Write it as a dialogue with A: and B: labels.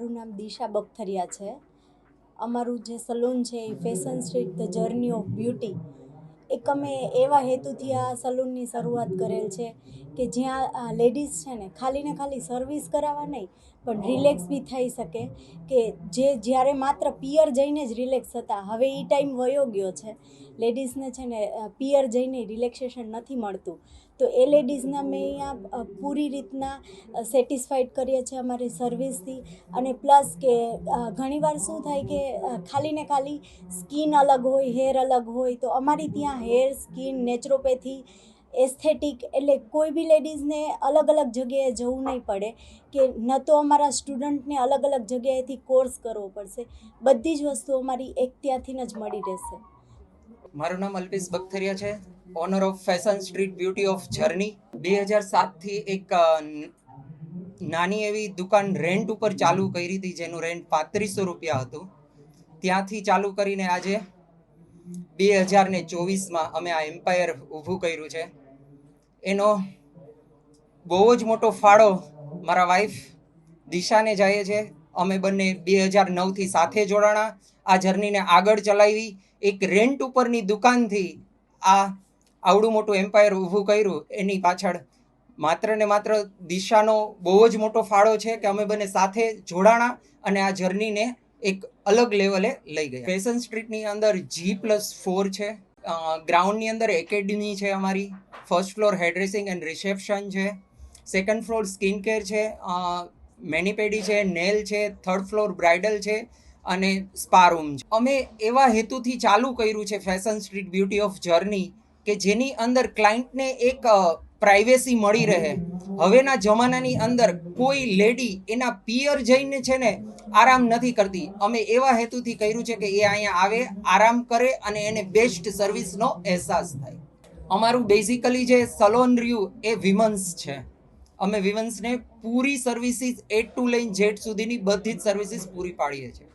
A: મારું નામ દિશા બખતરિયા છે. અમારું જે સલૂન છે એ fashion street the journey of beauty એક અમે એવા હેતુથી આ સલૂનની શરૂઆત કરેલ છે કે જ્યાં લેડીઝ છે ને ખાલી ને ખાલી સર્વિસ કરાવવા નહીં, પણ રિલેક્સ બી થઈ શકે કે જે જ્યારે માત્ર પિયર જઈને જ રિલેક્સ હતા હવે એ ટાઈમ વયો ગયો છે. લેડીઝને છે ને પિયર જઈને રિલેક્સેશન નથી મળતું. તો એ લેડીઝને મેં અહીંયા પૂરી રીતના સેટિસ્ફાઈડ કરીએ છીએ અમારી સર્વિસથી અને પ્લસ કે ઘણીવાર શું થાય કે ખાલી ને ખાલી સ્કિન અલગ હોય હેર અલગ હોય, તો અમારી ત્યાં હેર, સ્કિન, નેચરોપેથી, એસ્થેટિક એટલે કોઈ બી લેડીઝને અલગ અલગ જગ્યાએ જવું નહીં પડે કે ન તો અમારા સ્ટુડન્ટને અલગ અલગ જગ્યાએથી કોર્સ કરવો પડશે. બધી જ વસ્તુ અમારી એક ત્યાંથી જ મળી રહેશે.
B: મારું નામ અલ્પેશ બખતરિયા છે. Owner of fashion street beauty of journey બે હજાર સાતથી એક નાની એવી દુકાન રેન્ટ ઉપર ચાલુ કરી હતી, જેનું રેન્ટ પાંત્રીસો રૂપિયા હતું. ત્યાંથી ચાલુ કરીને આજે બે હજાર ને ચોવીસમાં અમે આ એમ્પાયર ઊભું કર્યું છે. એનો બહુ જ મોટો ફાળો મારા વાઈફ દિશાને જાય છે. અમે બંને બે હજાર નવથી સાથે જોડાણા. આ જર્નીને આગળ ચલાવી. એક રેન્ટ ઉપરની દુકાનથી આ આવડું મોટું એમ્પાયર ઊભું કર્યું. એની પાછળ માત્ર ને માત્ર દિશાનો બહુ જ મોટો ફાળો છે કે અમે બંને સાથે જોડાણા અને આ જર્નીને એક અલગ લેવલે લઈ ગયા. ફેશન સ્ટ્રીટની અંદર જી પ્લસ ફોર છે. ગ્રાઉન્ડની અંદર એકેડમી છે અમારી. First floor hairdressing and reception છે. સેકન્ડ ફ્લોર સ્કિન કેર છે. મેનિપેડી છે નેલ છે. થર્ડ ફ્લોર બ્રાઇડલ છે અને સ્પા છે. અમે એવા હેતુથી ચાલુ કર્યું છે fashion street beauty of journey કે જેની અંદર ક્લાયન્ટને એક પ્રાઇવેસી મળી રહે. હવેના જમાનાની અંદર કોઈ લેડી એના પિયર જઈને છે ને આરામ નથી કરતી. અમે એવા હેતુથી કર્યું છે કે એ અહીંયા આવે, આરામ કરે અને એને બેસ્ટ સર્વિસનો અહેસાસ થાય. અમારું બેઝિકલી જે સલોન રહ્યું એ વિમન્સ છે. અમે વિમન્સને પૂરી સર્વિસીસ એટ ટુ લઈને જેટ સુધીની બધી જ સર્વિસીસ પૂરી પાડીએ છીએ.